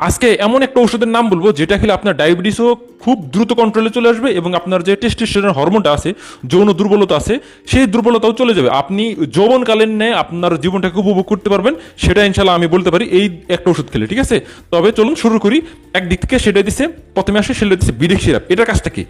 আজকে এমন একটা ওষুধের নাম বলব, যেটা খেলে আপনার ডায়াবেটিসও খুব দ্রুত কন্ট্রোলে চলে আসবে এবং আপনার যে টেস্টোস্টেরন হরমোনটা আছে, যৌন দুর্বলতা আছে, সেই দুর্বলতাও চলে যাবে। আপনি যৌবনকালীন নেয় আপনার জীবনটাকে উপভোগ করতে পারবেন, সেটা ইনশাল্লাহ আমি বলতে পারি এই একটা ওষুধ খেলে, ঠিক আছে? তবে চলুন শুরু করি। একদিক থেকে সেটা দিচ্ছে প্রথমে আসে সেটা দিচ্ছে বিদেক সিরাপ। এটার কাজটা কি?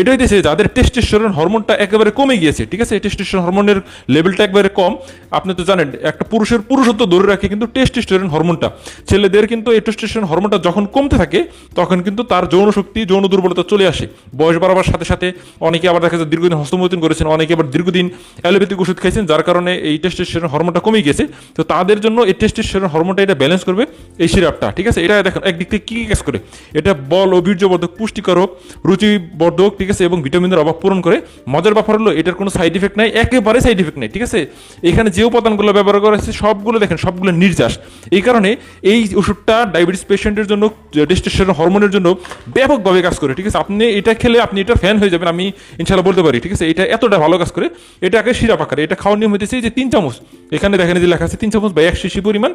এটাই দিচ্ছে যাদের টেস্টোস্টেরন হরমোনটা একেবারে কমে গিয়েছে, ঠিক আছে? টেস্টোস্টেরন হরমোনের লেভেলটা একবারে কম। আপনি তো জানেন, একটা পুরুষের পুরুষত্ব ধরে রাখে কিন্তু টেস্টোস্টেরন হরমোনটা ছেলেদের কিন্তু এই টেস্টোস্টেরন হরমোনটা যখন কমতে থাকে, তখন কিন্তু তার যৌন শক্তি, যৌন দুর্বলতা চলে আসে। বয়স বাড়াবার সাথে সাথে অনেকে আবার দেখা যায় দীর্ঘদিন হস্তমৈথুন করেছেন, অনেকে আবার দীর্ঘদিন অ্যালোপ্যাথিক ওষুধ খাইছেন, যার কারণে এই টেস্টোস্টেরন হরমোনটা কমে গেছে তো তাদের জন্য এই টেস্টোস্টেরন হরমোনটা এটা ব্যালেন্স করবে এই সিরাপটা ঠিক আছে? এটা দেখেন একদিক থেকে কী কী কাজ করে? এটা বল ও বীর্যবর্ধক পুষ্টিকারক রুচিবর্ধক, ঠিক আছে? এবং ভিটামিনের অভাব পূরণ করে। মজার ব্যাপার হলো, এটার কোনো সাইড ইফেক্ট নাই, একেবারে সাইড ইফেক্ট নেই, ঠিক আছে? এখানে যে উপাদানগুলো ব্যবহার করা হয়েছে, সবগুলো দেখেন, সবগুলো নির্যাস। এই কারণে এই ওষুধটা ডায়াবেটিস পেশেন্টের জন্য টেস্টোস্টেরন হরমোনের জন্য ব্যাপকভাবে কাজ করে, ঠিক আছে? আপনি এটা খেলে আপনি এটা ফ্যান হয়ে যাবেন, আমি ইনশাল্লাহ বলতে পারি, ঠিক আছে? এটা এতটা ভালো কাজ করে এটাকে সিরাপ আকারে এটা খাওয়ার নিয়ম হইতেছে যে তিন চামচ। এখানে দেখেন যে লেখা আছে, তিন চামচ বা এক শিশি পরিমাণ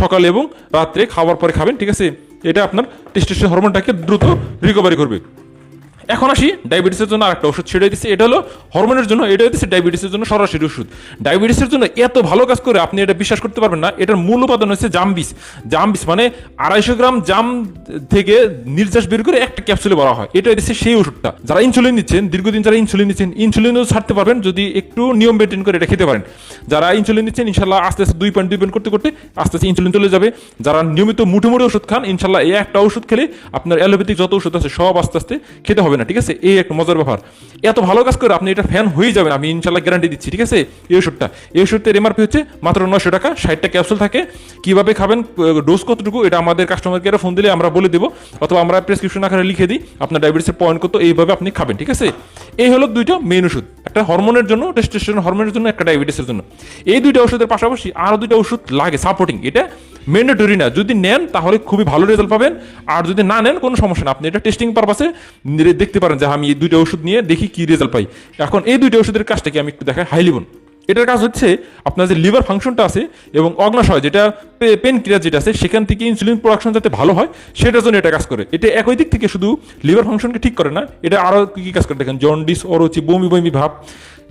সকালে এবং রাত্রে খাওয়ার পরে খাবেন, ঠিক আছে? এটা আপনার টেস্টেশন হরমোনটাকে দ্রুত রিকভারি করবে। এখন আসি ডায়াবেটিসের জন্য আরেকটা ওষুধ ছেড়ে দিচ্ছে এটা হলো হরমোনের জন্য, এটা হচ্ছে ডায়াবেটিসের জন্য সরাসরি ওষুধ। ডায়াবেটিসের জন্য এত ভালো কাজ করে আপনি এটা বিশ্বাস করতে পারবেন না, এটার মূল উপাদান হচ্ছে জামবিস। জামবিস মানে আড়াইশো গ্রাম জাম থেকে নির্যাস বের করে একটা ক্যাপসুলে বলা হয়। এটা হচ্ছে সেই ওষুধটা। যারা ইনসুলিন নিচ্ছেন, দীর্ঘদিন যারা ইনসুলিন নিচ্ছেন, ইনসুলিনও ছাড়তে পারবেন যদি একটু নিয়ম মেনটেন করে এটা খেতে পারেন। যারা ইনসুলিন নিচ্ছেন, ইনশাল্লাহ আস্তে আস্তে দুই পয়েন্ট দুই পয়েন্ট করতে করতে আস্তে আস্তে ইনসুলিন চলে যাবে। যারা নিয়মিত মুঠো মুঠো ওষুধ খান, ইনশাল্লাহ এই একটা ওষুধ খেলে আপনার অ্যালোপ্যাথিক যত ওষুধ আছে সব আস্তে আস্তে খেতে হবে না। ঠিক আছে? এই একটা মজার ব্যাপার। এত ভালো কাজ করে আপনি এটা ফ্যান হয়ে যাবেন, আমি ইনশাল্লাহ গ্যারান্টি দিচ্ছি, ঠিক আছে? এই ওষুধটা। এই ওষুধের এমআরপি হচ্ছে মাত্র নশো টাকা ষাটটা ক্যাপসুল থাকে। কীভাবে খাবেন ডোজ কতটুকু, এটা আমাদের কাস্টমার কেয়ারে ফোন দিলে আমরা বলে দেবো। অথবা আমরা প্রেসক্রিপশন আকারে লিখে দিই, আপনার ডায়াবেটিসের পয়েন্ট কত, এইভাবে আপনি খাবেন, ঠিক আছে? এই হলো দুইটা মেন ওষুধ। একটা হরমোনের জন্য টেস্টোস্টেরন হরমোনের জন্য, একটা ডায়াবেটিসের জন্য। এই দুইটা ওষুধের পাশাপাশি আরও দুইটা ওষুধ লাগে সাপোর্টিং এটা ম্যান্ডেটরি না। যদি নেন, তাহলে খুবই ভালো রেজাল্ট পাবেন। আর যদি না নেন, কোনো সমস্যা না। আপনি এটা টেস্টিং পারপাসে দেখতে পারেন যে আমি এই দুইটা ওষুধ নিয়ে দেখি কি রেজাল্ট পাই। এখন এই দুইটা ওষুধের কাজটাকে আমি একটু দেখাই। হাইলিবন এটার কাজ হচ্ছে আপনার যে লিভার ফাংশনটা আছে এবং অগ্নাশয় যেটা পেন ক্রিয়া যেটা আছে, সেখান থেকে ইনসুলিন প্রোডাকশন যাতে ভালো হয়, সেটার জন্য এটা কাজ করে। এটা একই দিক থেকে শুধু লিভার ফাংশনকে ঠিক করে না, এটা আরও কী কী কাজ করে? দেখেন, জন্ডিস, অরুচি, বমি বমি ভাব,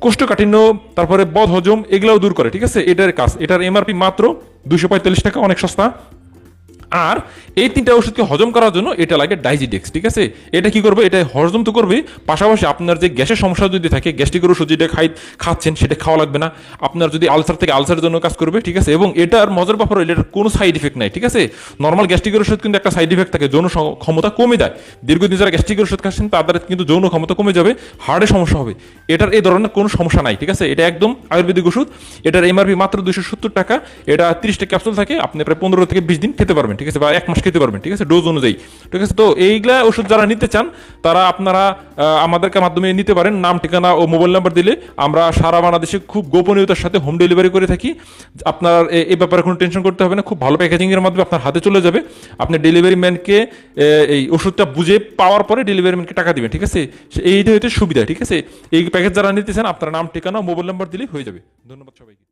কোষ্ঠকাঠিন্য, তারপরে বদ হজম এগুলাও দূর করে, ঠিক আছে? এটার কাজ। এটার এমআরপি মাত্র দুশো পঁয়তাল্লিশ টাকা, অনেক সস্তা। আর এই তিনটা ওষুধকে হজম করার জন্য এটা লাগে ডাইজিডেক্স, ঠিক আছে? এটা কি করবে? এটা হজম তো করবে, পাশাপাশি আপনার যে গ্যাসের সমস্যা যদি থাকে, গ্যাস্ট্রিকের ওষুধ যেটা খাই, খাচ্ছেন, সেটা খাওয়া লাগবে না। আপনার যদি আলসার থেকে আলসারের জন্য কাজ করবে, ঠিক আছে? এবং এটার মজার ব্যাপার হলো, এটার কোনো সাইড ইফেক্ট নাই, ঠিক আছে? নর্মাল গ্যাস্ট্রিকের ওষুধ কিন্তু একটা সাইড ইফেক্ট থাকে, যৌন ক্ষমতা কমে দেয় দীর্ঘদিন যারা গ্যাস্ট্রিকের ওষুধ খাচ্ছেন তাদের কিন্তু যৌন ক্ষমতা কমে যাবে হার্টের সমস্যা হবে। এটার এই ধরনের কোনো সমস্যা নাই, ঠিক আছে? এটা একদম আয়ুর্বেদিক ওষুধ। এটার এমআরপি মাত্র দুশো সত্তর টাকা, এটা তিরিশটা ক্যাপসুল থাকে, আপনি প্রায় পনেরো থেকে বিশ দিন খেতে পারবেন ঠিক আছে, বা এক মাস খেতে পারবেন, ঠিক আছে ডোজ অনুযায়ী। ঠিক আছে, তো এইগুলা ওষুধ যারা নিতে চান, তারা আপনারা আমাদেরকে মাধ্যমে নিতে পারেন। নাম, ঠিকানা ও মোবাইল নাম্বার দিলে আমরা সারা বাংলাদেশে খুব গোপনীয়তার সাথে হোম ডেলিভারি করে থাকি। আপনার এ- ব্যাপারে কোনো টেনশন করতে হবে না, খুব ভালো প্যাকেজিংয়ের মাধ্যমে আপনার হাতে চলে যাবে। আপনি ডেলিভারি ম্যানকে এই ওষুধটা বুঝে পাওয়ার পরে ডেলিভারি ম্যানকে টাকা দেবেন, ঠিক আছে? এইটা হচ্ছে সুবিধা, ঠিক আছে? এই প্যাকেজ যারা নিতে চান, আপনার নাম, ঠিকানা ও মোবাইল নাম্বার দিলেই হয়ে যাবে। ধন্যবাদ সবাইকে।